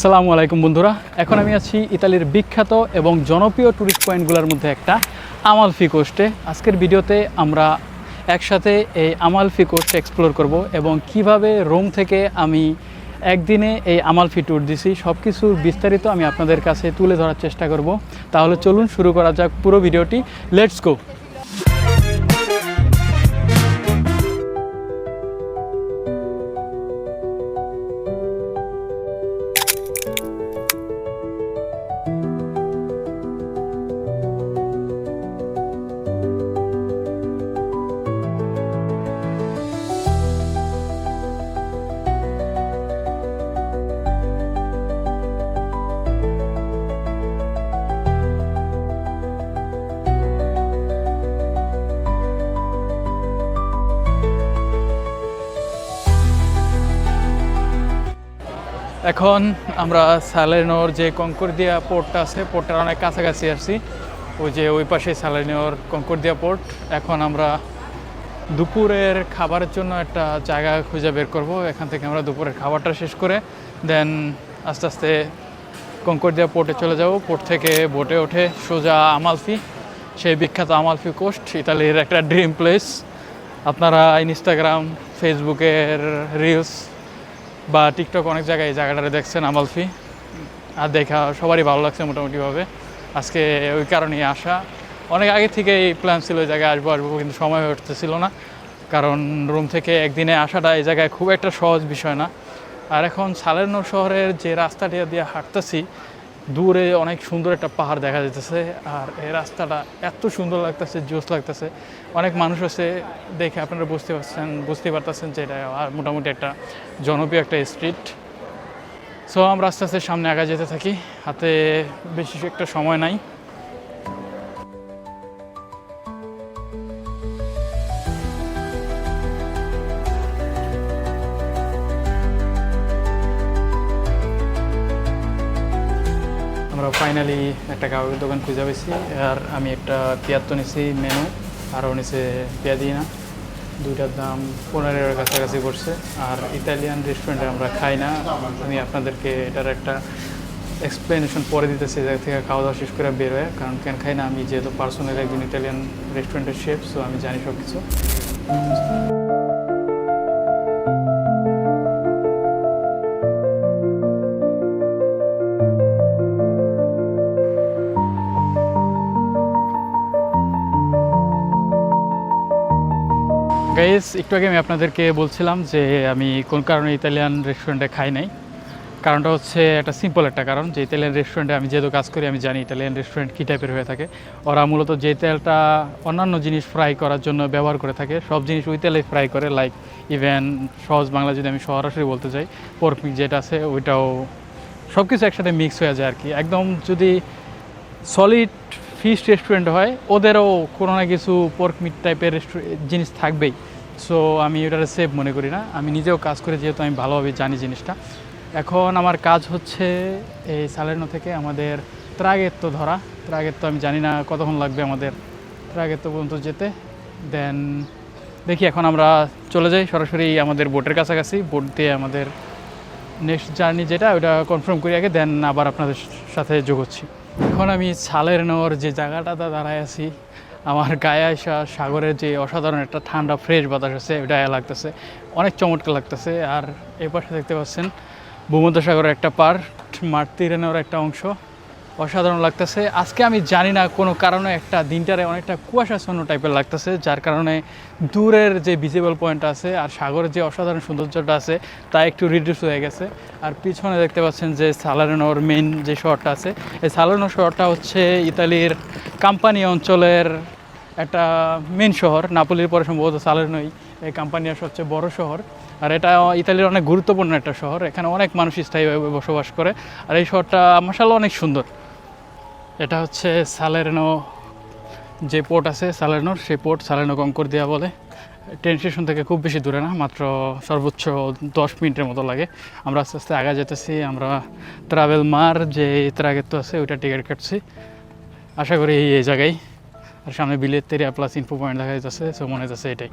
সালামু আলাইকুম বন্ধুরা। এখন আমি আছি ইতালির বিখ্যাত এবং জনপ্রিয় ট্যুরিস্ট পয়েন্টগুলোর মধ্যে একটা আমালফি কোস্টে আজকের ভিডিওতে আমরা একসাথে এই আমালফি কোস্ট এক্সপ্লোর করব এবং কীভাবে রোম থেকে আমি একদিনে এই আমালফি ট্যুর দিছি সব কিছুর বিস্তারিত আমি আপনাদের কাছে তুলে ধরার চেষ্টা করব। তাহলে চলুন শুরু করা যাক পুরো ভিডিওটি। লেটস গো এখন আমরা স্যালেনোর যে কঙ্করদিয়া পোর্টটা আছে, পোর্টটার অনেক কাছাকাছি আসছি। ওই যে ওই পাশে স্যালেনোর কঙ্করদিয়া পোর্ট। এখন আমরা দুপুরের খাবারের জন্য একটা জায়গা খুঁজে বের করব। এখান থেকে আমরা দুপুরের খাবারটা শেষ করে, দেন আস্তে আস্তে কঙ্করদিয়া পোর্টে চলে যাব। পোর্ট থেকে বোটে ওঠে সোজা আমালফি, সেই বিখ্যাত আমালফি কোস্ট, ইতালির একটা ড্রিম প্লেস। আপনারা ইনস্টাগ্রাম, ফেসবুকের রিলস বা টিকটক অনেক জায়গায় এই জায়গাটারে দেখছেন আমালফি আর দেখা সবারই ভালো লাগছে মোটামুটিভাবে। আজকে ওই কারণেই আসা। অনেক আগে থেকে এই প্ল্যান ছিল ওই জায়গায় আসব আসব কিন্তু সময় উঠতেছিল না। কারণ রুম থেকে একদিনে আসাটা এই জায়গায় খুব একটা সহজ বিষয় না। আর এখন সালেরনো শহরের যে রাস্তাটি দিয়ে হাঁটতেছি দূরে অনেক সুন্দর একটা পাহাড় দেখা যেতেছে আর এই রাস্তাটা এত সুন্দর লাগতেছে জোস লাগতেছে। অনেক মানুষ আছে দেখে আপনারা বুঝতে পারছেন, বুঝতে পারতেছেন যে এটা আর মোটামুটি একটা জনপ্রিয় একটা স্ট্রিট সো আমরা আস্তে আস্তে সামনে আগে যেতে থাকি, হাতে বেশি একটা সময় নাই। ফাইনালি একটা কাগজের দোকান খুঁজে পেয়েছি আর আমি একটা পিয়াত্তো নিছি মেনু আরও নিচে পেঁয়াদিনা দুইটার দাম পনেরোর কাছাকাছি পড়ছে, আর ইতালিয়ান রেস্টুরেন্টে আমরা খাই না। আমি আপনাদেরকে এটার একটা এক্সপ্লেনেশন পরে দিতেছি জায়গা থেকে খাওয়া দাওয়া শেষ করে বের কারণ কেন খাই না? আমি যেহেতু পার্সোনাল একজন ইতালিয়ান রেস্টুরেন্টের শেফ সো আমি জানি সব কিছু গাইস একটু আগে আমি আপনাদেরকে বলছিলাম যে আমি কোন কারণে ইতালিয়ান রেস্টুরেন্টে খাই নাই। কারণটা হচ্ছে একটা সিম্পল একটা কারণ, যে ইতালিয়ান রেস্টুরেন্টে আমি যেহেতু কাজ করি, আমি জানি ইতালিয়ান রেস্টুরেন্ট কী টাইপের হয়ে থাকে। ওরা মূলত যে তেলটা অন্যান্য জিনিস ফ্রাই করার জন্য ব্যবহার করে থাকে, সব জিনিস ওই তেলে ফ্রাই করে। লাইক ইভেন সহজ বাংলা যদি আমি সরাসরি বলতে চাই পোর্ক মিট যেটা আছে, ওইটাও সব কিছু একসাথে মিক্স হয়ে যায় আর কি একদম যদি সলিড ফিশ রেস্টুরেন্ট হয়, ওদেরও কোনো না কিছু পোর্ক মিট টাইপের রেস্টুরেন্ট জিনিস থাকবেই। সো আমি ওটারে সেভ মনে করি না। আমি নিজেও কাজ করে, যেহেতু আমি ভালোভাবে জানি জিনিসটা। এখন আমার কাজ হচ্ছে এই সালেনো থেকে আমাদের ত্রাগেত্ব ধরা। ত্রাগেত্ব আমি জানি না কতক্ষণ লাগবে আমাদের ত্রাগেত্ব পর্যন্ত যেতে। দেন দেখি এখন আমরা চলে যাই। সরাসরি আমাদের বোটের কাছাকাছি। বোট দিয়ে আমাদের নেক্সট জার্নি যেটা, ওটা কনফার্ম করি আগে দেন আবার আপনাদের সাথে যোগ হচ্ছি। এখন আমি ছালের নেওয়ার যে জায়গাটাতে দাঁড়ায় আছি আমার গায়ে আসা সাগরের যে অসাধারণ একটা ঠান্ডা ফ্রেশ বাতাস আছে ওটা লাগতেছে। অনেক চমৎকার লাগতেছে। আর এপাশে পাশে দেখতে পাচ্ছেন ভূমধ্যসাগরের একটা পার্ট মার্তিরেনের তীরে একটা অংশ। অসাধারণ লাগতেছে। আজকে আমি জানি না কোনো কারণে একটা দিনটারে অনেকটা কুয়াশাচ্ছন্ন টাইপের লাগতেছে, যার কারণে দূরের যে ভিজিবল পয়েন্ট আছে আর সাগরের যে অসাধারণ সৌন্দর্যটা আছে তা একটু রিডিউস হয়ে গেছে। আর পিছনে দেখতে পাচ্ছেন যে সালারেনোর মেইন যে শহরটা আছে, এই সালারেনো শহরটা হচ্ছে ইতালির কাম্পানি অঞ্চলের একটা মেন শহর। নাপোলির পরে সম্ভবত সালারেনোই এই কাম্পানিয়ার সবচেয়ে বড় শহর। আর এটা ইতালির অনেক গুরুত্বপূর্ণ একটা শহর, এখানে অনেক মানুষ স্থায়ীভাবে বসবাস করে। আর এই শহরটা মাসাল্লাহ অনেক সুন্দর। এটা হচ্ছে সালেরনো যে পোর্ট আছে সালেরনোর সেই পোর্ট সালেরনো কঙ্কর দেওয়া বলে। ট্রেন স্টেশন থেকে খুব বেশি দূরে না, মাত্র সর্বোচ্চ দশ মিনিটের মতো লাগে। আমরা আস্তে আস্তে আগা যেতেছি, আমরা ট্রাভেল মার যে ত্রাগেত্ব আছে, ওইটা টিকিট কাটছি। আশা করি এই জায়গায়। আর সামনে বিলের তেরিয়া প্লাস ইনফো পয়েন্ট দেখা যাচ্ছে সো মনে হচ্ছে এটাই।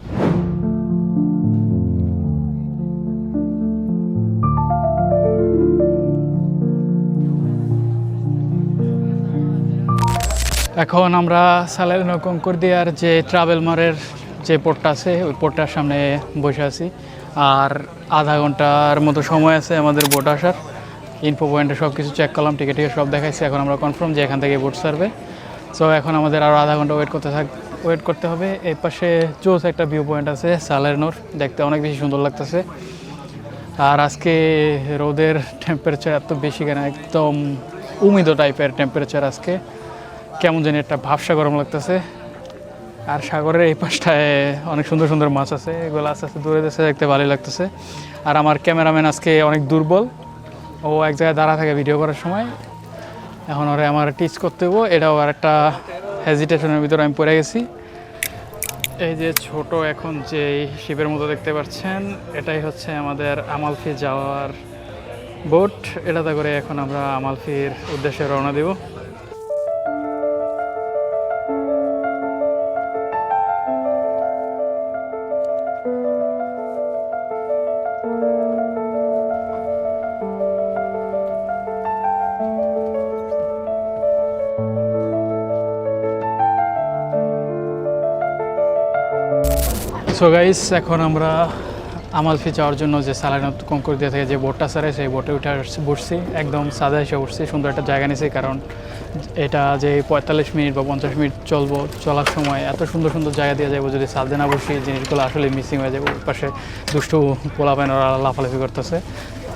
এখন আমরা সালেরনো কঙ্করদিয়ার যে ট্রাভেল মারের যে পোর্টটা আছে, ওই পোর্টটার সামনে বসে আছি। আর আধা ঘণ্টার মতো সময় আছে আমাদের বোট আসার। ইনফো পয়েন্টে সব কিছু চেক করলাম টিকে টিকে সব দেখাইছি। এখন আমরা কনফার্ম যে এখান থেকে বোট সার্ভে সো এখন আমাদের আরও আধা ঘণ্টা ওয়েট করতে থাক ওয়েট করতে হবে। এর পাশে জোস একটা ভিউ পয়েন্ট আছে সালেরনোর দেখতে অনেক বেশি সুন্দর লাগতেছে। আর আজকে রোদের টেম্পারেচার এত বেশি কেন? একদম উমিদ টাইপের টেম্পারেচার আজকে। কেমন জানি একটা ভাবসা গরম লাগতেছে। আর সাগরের এই পাশটায় অনেক সুন্দর সুন্দর মাছ আছে, এগুলো আস্তে আস্তে দূরে দেশে দেখতে ভালোই লাগতেছে। আর আমার ক্যামেরাম্যান আজকে অনেক দুর্বল, ও এক জায়গায় দাঁড়া থাকে ভিডিও করার সময়। এখন ওরে আমার টিচ করতে হব, এটাও আর একটা হেজিটেশনের ভিতরে আমি পড়ে গেছি। এই যে ছোট এখন যে শিবের মতো দেখতে পাচ্ছেন, এটাই হচ্ছে আমাদের আমালফি যাওয়ার বোট এটাতে করে এখন আমরা আমালফির উদ্দেশ্যে রওনা দেব। সো গাইস এখন আমরা আমালফি যাওয়ার জন্য যে সালানত কঙ্করদিয়া থেকে, যে বোটটা সারে সেই বোটে উঠে বসছি। একদম সাদা এসে উঠছি, সুন্দর একটা জায়গা নিয়েছি, কারণ এটা যে পঁয়তাল্লিশ মিনিট বা পঞ্চাশ মিনিট চলবো, চলার সময় এত সুন্দর সুন্দর জায়গা দিয়ে যাব, যদি সাদে না বসি জিনিসগুলো আসলে মিসিং হয়ে যাবে। ওই পাশে দুষ্টু পোলাপাইন ওরা লাফালাফি করতেছে।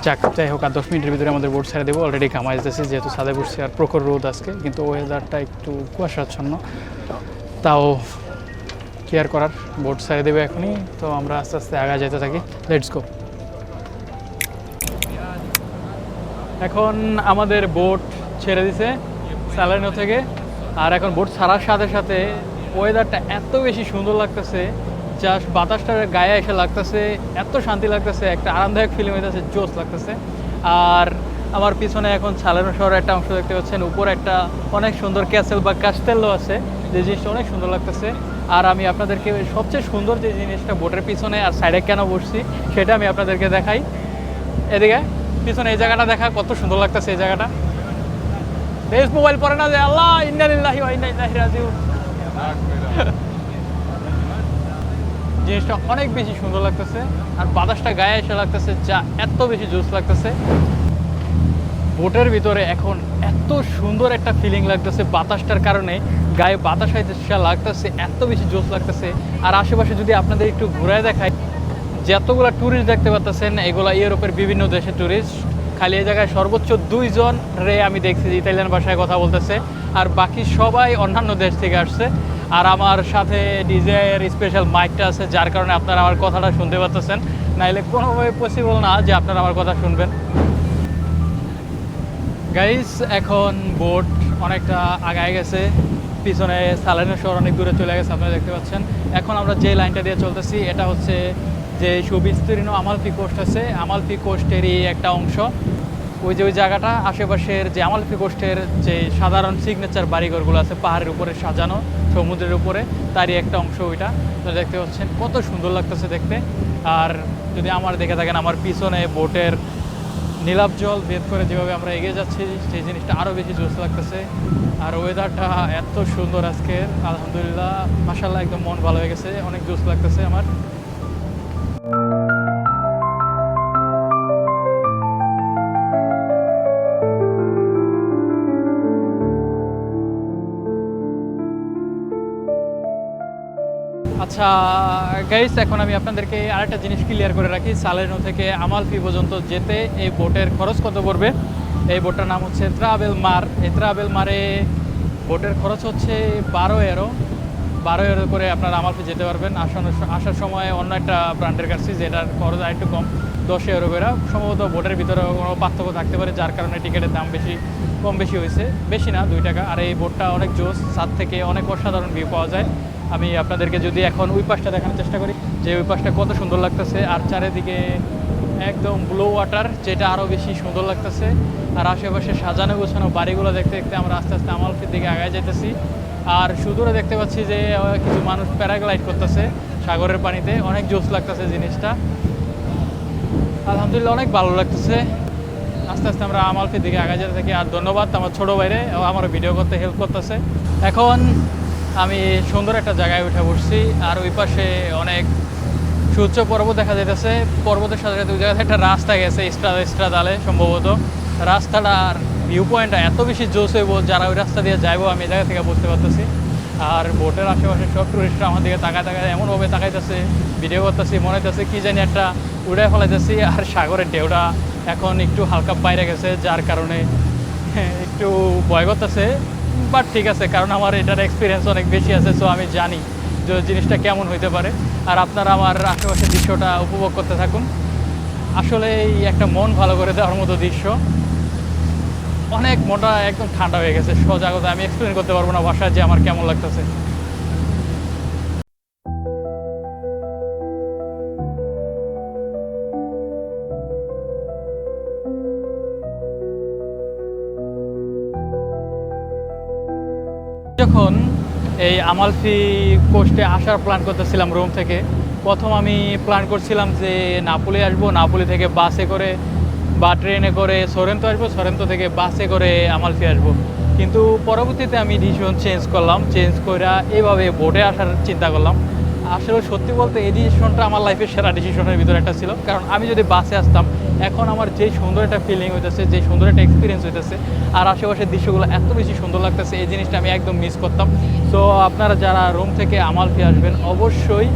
যাক, যাই হোক, আর দশ মিনিটের ভিতরে আমাদের বোট ছেড়ে দেবো। অলরেডি কামাই যেতেছি যেহেতু সাদে বসছি, আর প্রখর রোদ আজকে, কিন্তু ওয়েদারটা একটু কুয়াশাচ্ছন্ন। তাও কেয়ার করার বোট ছেড়ে দেবে এখনই। তো আমরা আস্তে আস্তে আগা যেতে থাকি। লেটস গো এখন আমাদের বোট ছেড়ে দিছে স্যালারিনো থেকে। আর এখন বোট ছাড়ার সাথে সাথে ওয়েদারটা এত বেশি সুন্দর লাগতেছে যা বাতাসটার গায়ে এসে লাগতেছে, এত শান্তি লাগতেছে, একটা আরামদায়ক ফিলিং হইতেছে জোস লাগতেছে। আর আমার পিছনে এখন সালানো শহরের একটা অংশ দেখতে পাচ্ছেন, উপরে একটা অনেক সুন্দর ক্যাসেল বা কাস্টেলও আছে, যে জিনিসটা অনেক সুন্দর লাগতেছে। আর আমি আপনাদেরকে সবচেয়ে সুন্দর যে জিনিসটা বোটের পিছনে আর সাইডে কেন বসছি, সেটা আমি আপনাদেরকে দেখাই। এদিকে, পিছনে এই জায়গাটা দেখা, কত সুন্দর লাগতেছে এই জায়গাটা। দেশ মোবাইল পরে না যে, আল্লাহ ইন্নালিল্লাহি জিনিসটা অনেক বেশি সুন্দর লাগতেছে, আর বাতাসটা গায়ে এসে লাগতেছে, যা এত বেশি জোস লাগতেছে। বোটের ভিতরে এখন এত সুন্দর একটা ফিলিং লাগতেছে বাতাসটার কারণে। গায়ে বাতাস এসে লাগতেছে, এত বেশি জোস লাগতেছে। আর আশেপাশে যদি আপনাদের একটু ঘুরায় দেখায় যতগুলো ট্যুরিস্ট দেখতে পাচ্ছেন এগুলো ইউরোপের বিভিন্ন দেশের ট্যুরিস্ট খালি এই জায়গায় সর্বোচ্চ দুইজন রে আমি দেখছি, যে ইতালিয়ান ভাষায় কথা বলতেছে। আর বাকি সবাই অন্যান্য দেশ থেকে আসছে। আর আমার সাথে ডিজের স্পেশাল মাইকটা আছে, যার কারণে আপনারা আমার কথাটা শুনতে পাচ্ছেন নাইলে কোনোভাবে পসিবল না যে আপনারা আমার কথা শুনবেন। গাইস এখন বোট অনেকটা আগায় গেছে। পিছনে সালানের শহর অনেক দূরে চলে গেছে, আপনারা দেখতে পাচ্ছেন। এখন আমরা যে লাইনটা দিয়ে চলতেছি, এটা হচ্ছে যে সুবিস্তীর্ণ আমালপি কোস্ট আছে। আমালপি কোস্টেরই একটা অংশ। ওই যে ওই জায়গাটা, আশেপাশের যে আমালপি কোস্টের যে সাধারণ সিগনেচার বাড়িঘরগুলো আছে, পাহাড়ের উপরে সাজানো, সমুদ্রের উপরে, তারই একটা অংশ ওইটা। দেখতে পাচ্ছেন, কত সুন্দর লাগতেছে দেখতে। আর যদি আমার দেখে থাকেন, আমার পিছনে বোটের নীলাভ জল ভেদ করে যেভাবে আমরা এগিয়ে যাচ্ছি, সেই জিনিসটা আরও বেশি জোস লাগতেছে। আর ওয়েদারটা এত সুন্দর আজকের, আলহামদুলিল্লাহ। মাসাল্লাহ একদম মন ভালো হয়ে গেছে, অনেক জোস লাগতেছে আমার। আচ্ছা গাইস এখন আমি আপনাদেরকে আরেকটা জিনিস ক্লিয়ার করে রাখি। সালেনো থেকে আমালফি পর্যন্ত যেতে এই বোটের খরচ কত পড়বে? এই বোটটার নাম হচ্ছে ট্রাভেল মার এই ট্রাভেল মারে বোটের খরচ হচ্ছে বারো এরো বারো এরো করে আপনারা আমালফি যেতে পারবেন। আসানোর স- আসার সময় অন্য একটা ব্র্যান্ডের কাছে, যেটার খরচ আরেকটু কম, দশ এরো করে। সম্ভবত বোটের ভিতরে কোনো পার্থক্য থাকতে পারে, যার কারণে টিকিটের দাম বেশি, কম বেশি হয়েছে। বেশি না, দুই টাকা। আর এই বোটটা অনেক জোস, সাত থেকে অনেক অসাধারণ ভিউ পাওয়া যায়। আমি আপনাদেরকে যদি এখন ওই পাশটা দেখানোর চেষ্টা করি, যে ওই পাশটা কত সুন্দর লাগতেছে, আর চারিদিকে একদম ব্লু ওয়াটার যেটা আরও বেশি সুন্দর লাগতেছে। আর আশেপাশে সাজানো গোছানো বাড়িগুলো দেখতে দেখতে আমরা আস্তে আস্তে আমালফির দিকে আগায় যেতেছি আর সুদূরে দেখতে পাচ্ছি যে কিছু মানুষ প্যারাগ্লাইড করতেছে সাগরের পানিতে। অনেক জোস লাগতেছে জিনিসটা। আলহামদুলিল্লাহ, অনেক ভালো লাগতেছে। আস্তে আস্তে আমরা আমালফির দিকে আগায় যেতে থাকি। আর ধন্যবাদ আমার ছোটো বাইরে আমার ভিডিও করতে হেল্প করতেছে। এখন আমি সুন্দর একটা জায়গায় উঠে বসছি, আর ওই পাশে অনেক সূর্য পর্বত দেখা যাইতেছে। পর্বতের সাথে সাথে ওই জায়গাতে একটা রাস্তা গেছে ইস্ট্রা ইস্ট্রা দালে সম্ভবত রাস্তাটার ভিউ পয়েন্টটা এত বেশি জোস হইব, যারা ওই রাস্তা দিয়ে যাইবো, আমি এই জায়গা থেকে বুঝতে পারতেছি। আর বোটের আশেপাশে সব টুরিস্টরা আমার দিকে তাকায় তাকায় এমনভাবে তাকাইতেছে ভিডিও করতেছি, মনে হইতেছে কি জানি একটা উড়ে ফেলাইতেছি, আর সাগরের ঢেউটা এখন একটু হালকা বাইরে গেছে, যার কারণে একটু ভয় করতেছে। বাট ঠিক আছে, কারণ আমার এটার এক্সপিরিয়েন্স অনেক বেশি আছে সো আমি জানি যে জিনিসটা কেমন হইতে পারে। আর আপনারা আমার আশেপাশের দৃশ্যটা উপভোগ করতে থাকুন। আসলে এই একটা মন ভালো করে দেওয়ার মতো দৃশ্য। অনেক মোটা, একদম ঠান্ডা হয়ে গেছে সজাগতা আমি এক্সপ্লেন করতে পারব না বাসায় যে আমার কেমন লাগতেছে। যখন এই আমালফি কোস্টে আসার প্ল্যান করতেছিলাম রোম থেকে, প্রথম আমি প্ল্যান করছিলাম যে নাপুলি আসব। নাপুলি থেকে বাসে করে বা ট্রেনে করে সরেন্তো আসব সরেন্তো থেকে বাসে করে আমালফি আসব। কিন্তু পরবর্তীতে আমি ডিসিশন চেঞ্জ করলাম। চেঞ্জ করে এইভাবে বোটে আসার চিন্তা করলাম। আসলে সত্যি বলতে এই ডিসিশনটা আমার লাইফের সেরা ডিসিশনের ভিতরে একটা ছিল। কারণ আমি যদি বাসে আসতাম এখন আমার যেই সুন্দর একটা ফিলিং হইতেছে যে সুন্দর একটা এক্সপিরিয়েন্স হইতেছে, আর আশেপাশের দৃশ্যগুলো এত বেশি সুন্দর লাগতেছে, এই জিনিসটা আমি একদম মিস করতাম। তো আপনারা যারা রোম থেকে আমালফি আসবেন, অবশ্যই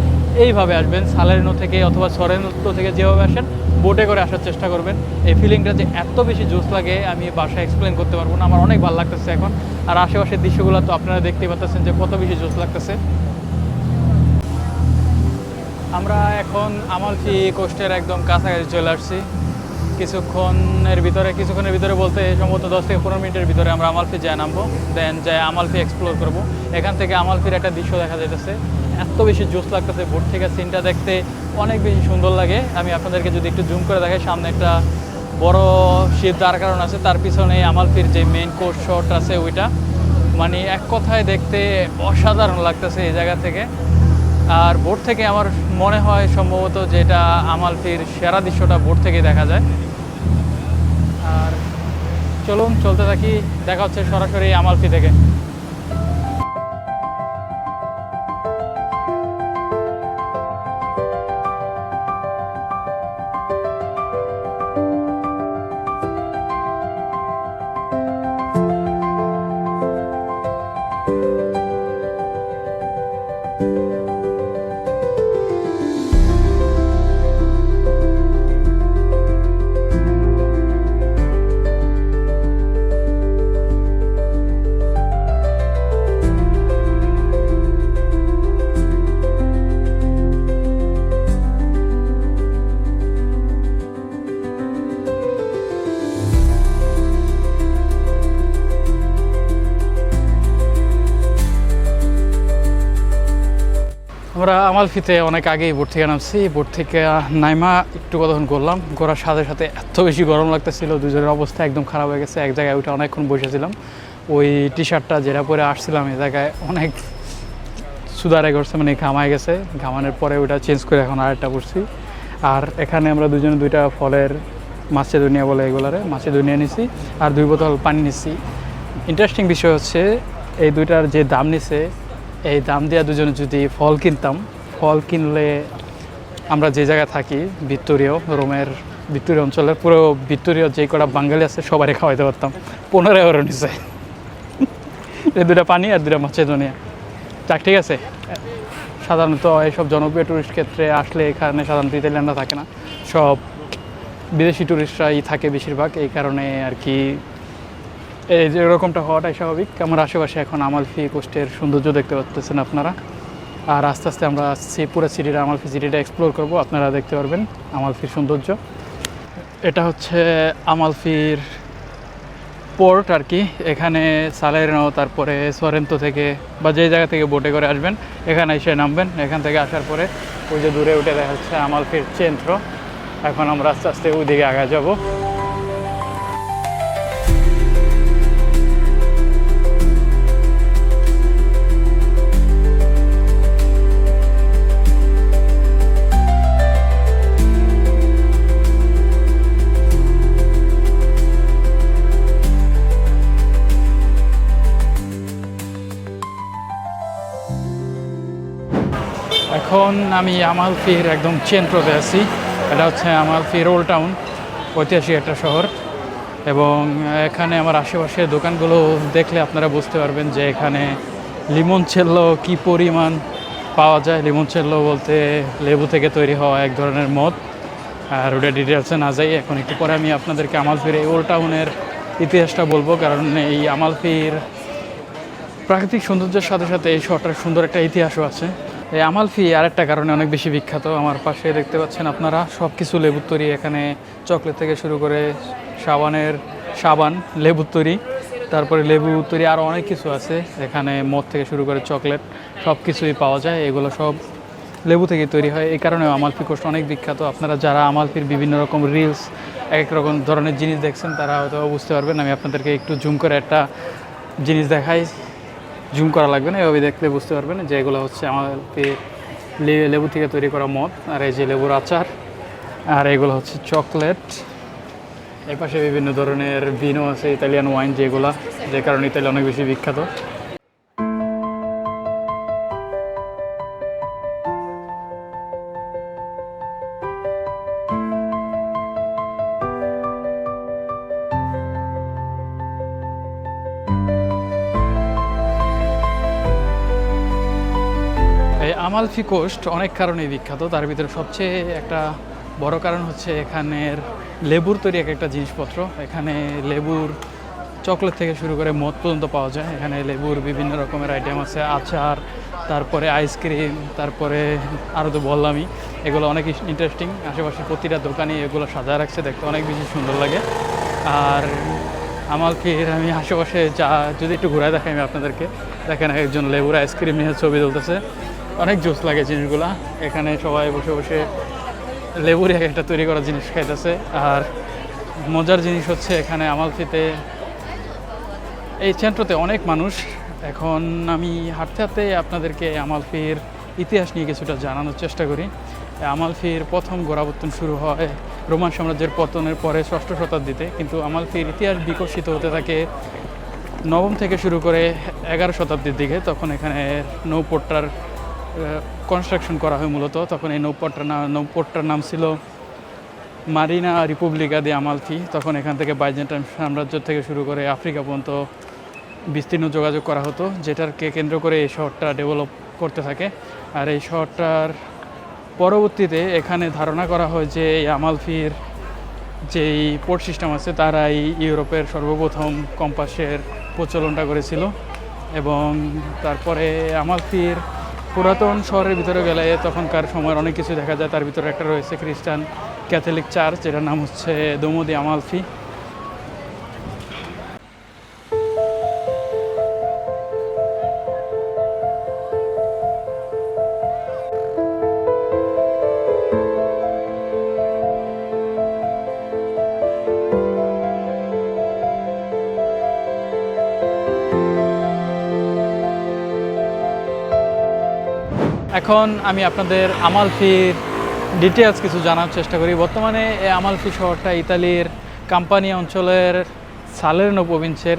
এইভাবে আসবেন সালেরিনো থেকে অথবা সরেনো থেকে যেভাবে আসেন বোটে করে আসার চেষ্টা করবেন। এই ফিলিংটা যে এত বেশি জোস লাগে, আমি বাসায় এক্সপ্লেন করতে পারব না, আমার অনেক ভালো লাগতেছে এখন। আর আশেপাশের দৃশ্যগুলো তো আপনারা দেখতেই পাচ্ছেন যে কত বেশি জোস লাগতেছে। আমরা এখন আমালফি কোস্টের একদম কাছাকাছি চলে আসছি। কিছুক্ষণের ভিতরে কিছুক্ষণের ভিতরে বলতে সম্ভবত দশ থেকে পনেরো মিনিটের ভিতরে আমরা আমালফি যায় নামবো। দেন যায় আমালফি এক্সপ্লোর করব। এখান থেকে আমালফির একটা দৃশ্য দেখা যাইতেছে। এত বেশি জোস লাগতেছে, বোট থেকে সিনটা দেখতে অনেক বেশি সুন্দর লাগে। আমি আপনাদেরকে যদি একটু জুম করে দেখাই, সামনে একটা বড় শিব দাঁড় কারণ আছে তার পিছনে আমালফির যে মেন কোর্স শট আছে ওইটা। মানে এক কথায় দেখতে অসাধারণ লাগতেছে এই জায়গা থেকে। আর বোর্ড থেকে আমার মনে হয় সম্ভবত যেটা আমালফির সেরা দৃশ্যটা বোট থেকে দেখা যায়। আর চলুন, চলতে থাকি। দেখা হচ্ছে সরাসরি আমালফি থেকে। আমরা আমালফিতে অনেক আগেই বোট থেকে নামছি। বোট থেকে নাইমা একটু কতক্ষণ করলাম। ঘোরার সাথে সাথে এত বেশি গরম লাগতেছিল, দুজনের অবস্থা একদম খারাপ হয়ে গেছে। এক জায়গায় উঠে অনেকক্ষণ বসেছিলাম। ওই টি শার্টটা যেটা পরে আসছিলাম, এই জায়গায় অনেক সুদারে করছে মানে ঘামায় গেছে। ঘামানোর পরে ওটা চেঞ্জ করে এখন আরেকটা করছি আর এখানে আমরা দুজনে দুইটা ফলের মাছে দুনিয়া বলে এগুলারে মাছে দুনিয়া নিছি আর দুই বোতল পানি নিছি। ইন্টারেস্টিং বিষয় হচ্ছে, এই দুইটার যে দাম নিছে এই দাম দিয়ে দুজনে যদি ফল কিনতাম, ফল কিনলে আমরা যে জায়গায় থাকি, ভিক্টোরিয়, রোমের ভিক্টোরিয়া অঞ্চলের পুরো ভিক্টোরিয়া যে কটা বাঙালি আছে সবারই খাওয়াইতে পারতাম। পনেরো এগারো নিচে। এই দুটা পানি আর দুটা মাছের দুনিয়া যাক, ঠিক আছে। সাধারণত এইসব জনপ্রিয় টুরিস্ট ক্ষেত্রে আসলে এখানে সাধারণত ইতালিয়ানরা থাকে না। সব বিদেশি টুরিস্টরাই থাকে বেশিরভাগ। এই কারণে আর কি এই যে এরকমটা হওয়াটাই স্বাভাবিক। আমার আশেপাশে এখন আমালফি কোস্টের সৌন্দর্য দেখতে পাচ্ছেন আপনারা। আর আস্তে আস্তে আমরা সে পুরো সিটিটা আমালফি সিটিটা এক্সপ্লোর করব। আপনারা দেখতে পারবেন আমালফির সৌন্দর্য। এটা হচ্ছে আমালফির পোর্ট আর কি এখানে সালেরনো তারপরে সরেন্তো থেকে বা যে জায়গা থেকে বোটে করে আসবেন, এখানে এসে নামবেন। এখান থেকে আসার পরে ওই যে দূরে উঠে দেখা যাচ্ছে আমালফির চেন্ত্র এখন আমরা আস্তে আস্তে ওইদিকে আগে যাব। এখন আমি আমালফির একদম চেন্ট্রোতে আছি। এটা হচ্ছে আমালফির ওল্ড টাউন ঐতিহাসিক একটা শহর। এবং এখানে আমার আশেপাশে দোকানগুলো দেখলে আপনারা বুঝতে পারবেন যে এখানে লিমন চেল্লো কী পরিমাণ পাওয়া যায়। লিমন চেল্লো বলতে লেবু থেকে তৈরি হওয়া এক ধরনের মদ। আর ওটা ডিটেলসে না যাই, এখন একটু পরে আমি আপনাদেরকে আমালফির এই ওল্ড টাউনের ইতিহাসটা বলব। কারণ এই আমালফির প্রাকৃতিক সৌন্দর্যের সাথে সাথে এই শহরটার সুন্দর একটা ইতিহাসও আছে। এই আমালফি আরেকটা কারণে অনেক বেশি বিখ্যাত। আমার পাশে দেখতে পাচ্ছেন আপনারা সব কিছু লেবুর তৈরি। এখানে চকলেট থেকে শুরু করে সাবানের সাবান, লেবুর তৈরি, তারপরে লেবু তৈরি আরও অনেক কিছু আছে। এখানে মদ থেকে শুরু করে চকলেট সব কিছুই পাওয়া যায়। এগুলো সব লেবু থেকে তৈরি হয়। এই কারণে আমালফি কোস্ট অনেক বিখ্যাত। আপনারা যারা আমালফির বিভিন্ন রকম রিলস এক এক রকম ধরনের জিনিস দেখছেন, তারা হয়তো বুঝতে পারবেন। আমি আপনাদেরকে একটু জুম করে একটা জিনিস দেখাই। জুম করা লাগবে না, এভাবে দেখলে বুঝতে পারবেন যে এগুলো হচ্ছে আমাদেরকে লেবু থেকে তৈরি করা মদ, আর এই যে লেবুর আচার, আর এগুলো হচ্ছে চকলেট। এর পাশে বিভিন্ন ধরনের ভিনো আছে ইতালিয়ান ওয়াইন যেগুলো, যে কারণে ইতালি অনেক বেশি বিখ্যাত। আমালফি কোস্ট অনেক কারণেই বিখ্যাত। তার ভিতরে সবচেয়ে একটা বড় কারণ হচ্ছে এখানের লেবুর তৈরি এক একটা জিনিসপত্র। এখানে লেবুর চকলেট থেকে শুরু করে মদ পর্যন্ত পাওয়া যায়। এখানে লেবুর বিভিন্ন রকমের আইটেম আছে, আচার, তারপরে আইসক্রিম তারপরে আরও তো বললামই। এগুলো অনেক ইন্টারেস্টিং আশেপাশে প্রতিটা দোকানে এগুলো সাজায় রাখছে, দেখতে অনেক বেশি সুন্দর লাগে। আর আমালফির আমি আশেপাশে যা, যদি একটু ঘুরায় দেখাই আমি আপনাদেরকে। দেখেন একজন লেবুর আইসক্রিম নিয়ে ছবি তুলতেছে। অনেক জোস লাগে জিনিসগুলা। এখানে সবাই বসে বসে লেবুর এক একটা তৈরি করা জিনিস খাইতেছে। আর মজার জিনিস হচ্ছে এখানে আমালফিতে এই সেন্টারতে অনেক মানুষ। এখন আমি হাঁটতে হাঁটতে আপনাদেরকে আমালফির ইতিহাস নিয়ে কিছুটা জানানোর চেষ্টা করি। আমালফির প্রথম গোড়াবর্তন শুরু হয় রোমান সাম্রাজ্যের পতনের পরে ষষ্ঠ শতাব্দীতে। কিন্তু আমালফির ইতিহাস বিকশিত হতে থাকে নবম থেকে শুরু করে এগারো শতাব্দীর দিকে। তখন এখানে নৌপট্টার কনস্ট্রাকশন করা হয় মূলত। তখন এই নৌপট্টার নাম নৌপট্টার নাম ছিল মারিনা রিপুবলিকা দি আমালফি তখন এখান থেকে বাইজেন্টাইন সাম্রাজ্য থেকে শুরু করে আফ্রিকা পর্যন্ত বিস্তীর্ণ যোগাযোগ করা হতো যেটাকে কেন্দ্র করে এই শহরটা ডেভেলপ করতে থাকে। আর এই শহরটার পরবর্তীতে এখানে ধারণা করা হয় যে এই আমালফির যেই পোর্ট সিস্টেম আছে, তারাই ইউরোপের সর্বপ্রথম কম্পাসের প্রচলনটা করেছিল। এবং তারপরে আমালফির পুরাতন শহরের ভিতরে গেলে তখনকার সময় অনেক কিছু দেখা যায়। তার ভিতরে একটা রয়েছে খ্রিস্টান ক্যাথলিক চার্চ এটার নাম হচ্ছে দোমদি আমালফি এখন আমি আপনাদের আমালফির ডিটেলস কিছু জানার চেষ্টা করি। বর্তমানে এই আমালফি শহরটা ইতালির কাম্পানি অঞ্চলের সালেরনো প্রভিন্সের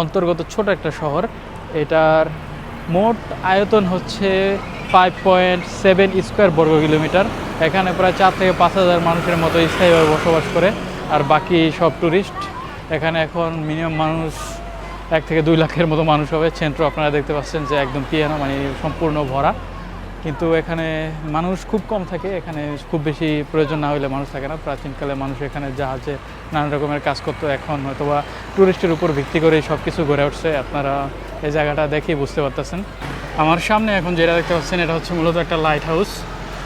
অন্তর্গত ছোট একটা শহর। এটার মোট আয়তন হচ্ছে ফাইভ পয়েন্ট সেভেন স্কোয়ার বর্গ কিলোমিটার। এখানে প্রায় চার থেকে পাঁচ হাজার মানুষের মতো স্থায়ীভাবে বসবাস করে, আর বাকি সব ট্যুরিস্ট এখানে এখন মিনিমাম মানুষ এক থেকে দুই লাখের মতো মানুষ হবে। সেন্ট্রো আপনারা দেখতে পাচ্ছেন যে একদম পিয়ানো মানে সম্পূর্ণ ভরা। কিন্তু এখানে মানুষ খুব কম থাকে, এখানে খুব বেশি প্রয়োজন না হলে মানুষ থাকে না। প্রাচীনকালে মানুষ এখানে জাহাজে নানা রকমের কাজ করতো, এখন হয়তোবা ট্যুরিস্টের উপর ভিত্তি করে সব কিছু গড়ে উঠছে, আপনারা এই জায়গাটা দেখেই বুঝতে পারতেছেন। আমার সামনে এখন যেটা দেখতে পাচ্ছেন, এটা হচ্ছে মূলত একটা লাইট হাউস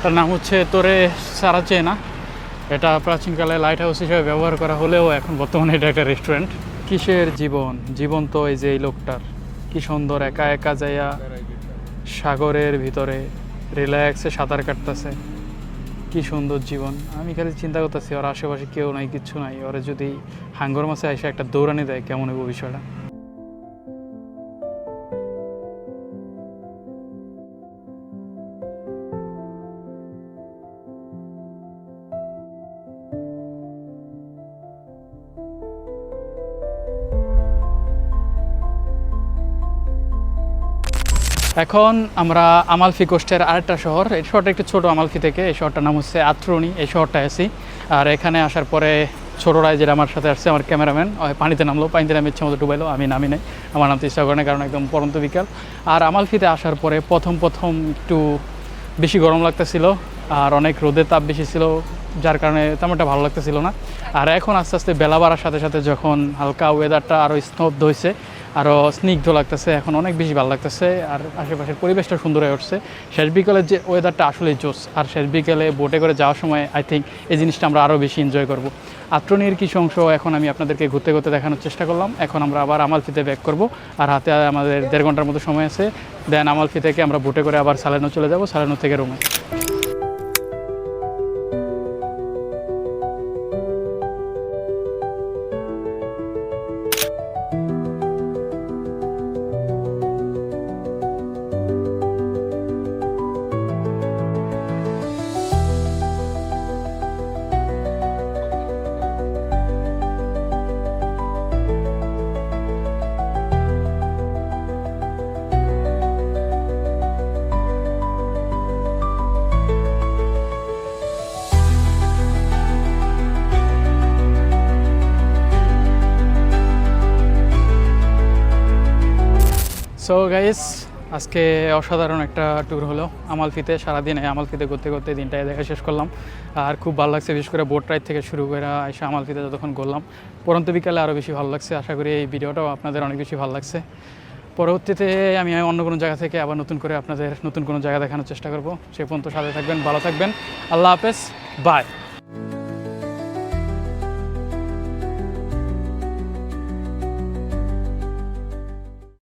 তার নাম হচ্ছে তোরে সারা চেনা। এটা প্রাচীনকালে লাইট হাউস হিসেবে ব্যবহার করা হলেও এখন বর্তমানে এটা একটা রেস্টুরেন্ট কিসের জীবন? জীবন তো এই যে এই লোকটার। কি সুন্দর একা একা যাইয়া সাগরের ভিতরে রিল্যাক্সে সাঁতার কাটতেছে। কি সুন্দর জীবন। আমি খালি চিন্তা করতেছি, ওর আশেপাশে কেউ নাই, কিছু নাই। ওরা যদি হাঙ্গর মাছে এসে একটা দৌড়ানি দেয়, কেমন হইব বিষয়টা? এখন আমরা আমালফি কোস্টের আরেকটা শহর। এই শহরটা একটু ছোট আমালফি থেকে। এই শহরটার নাম হচ্ছে আত্রনি এই শহরটা আছি আর এখানে আসার পরে ছোটরাই যেটা আমার সাথে আসছে, আমার ক্যামেরাম্যান পানিতে নামলো। পানিতে নামে ইচ্ছে মতো ডুবাইলো। আমি নামি নাই। আমার নামতে ইচ্ছা কারণ একদম পরন্ত বিকাল। আর আমালফিতে আসার পরে প্রথম প্রথম একটু বেশি গরম লাগতেছিল। আর অনেক রোদের তাপ বেশি ছিল, যার কারণে তেমনটা ভালো লাগতেছিল না। আর এখন আস্তে আস্তে বেলা বাড়ার সাথে সাথে যখন হালকা ওয়েদারটা আরও স্তব্ধ হয়েছে আরও স্নিগ্ধ লাগতেছে, এখন অনেক বেশি ভালো লাগতেছে, আর আশেপাশের পরিবেশটা সুন্দর হয়ে উঠছে। শেষ বিকেলের যে ওয়েদারটা আসলেই জোস, আর শেষ বিকেলে বোটে করে যাওয়ার সময় আই থিঙ্ক এই জিনিসটা আমরা আরও বেশি এনজয় করব। আত্রনির কিছু অংশ এখন আমি আপনাদেরকে ঘুরতে ঘুরতে দেখানোর চেষ্টা করলাম, এখন আমরা আবার আমালফিতে ব্যাক করব, আর হাতে আমাদের দেড় ঘণ্টার মতো সময় আছে। দেন আমালফি থেকে আমরা বোটে করে আবার সালানো চলে যাব সালানো থেকে রুমে সো গাইস আজকে অসাধারণ একটা ট্যুর হলো আমালফিতে সারাদিন আমালফিতে ঘুরতে ঘুরতে দিনটায় দেখা শেষ করলাম। আর খুব ভালো লাগছে, বিশেষ করে বোট রাইড থেকে শুরু করে এসে আমালফিতে যতক্ষণ করলাম পরন্ত বিকালে আরও বেশি ভালো লাগছে, আশা করি এই ভিডিওটাও আপনাদের অনেক বেশি ভালো লাগছে। পরবর্তীতে আমি অন্য কোনো জায়গা থেকে আবার নতুন করে আপনাদের নতুন কোনো জায়গা দেখানোর চেষ্টা করব। সে পর্যন্ত সাথে থাকবেন, ভালো থাকবেন। আল্লাহ হাফেজ বাই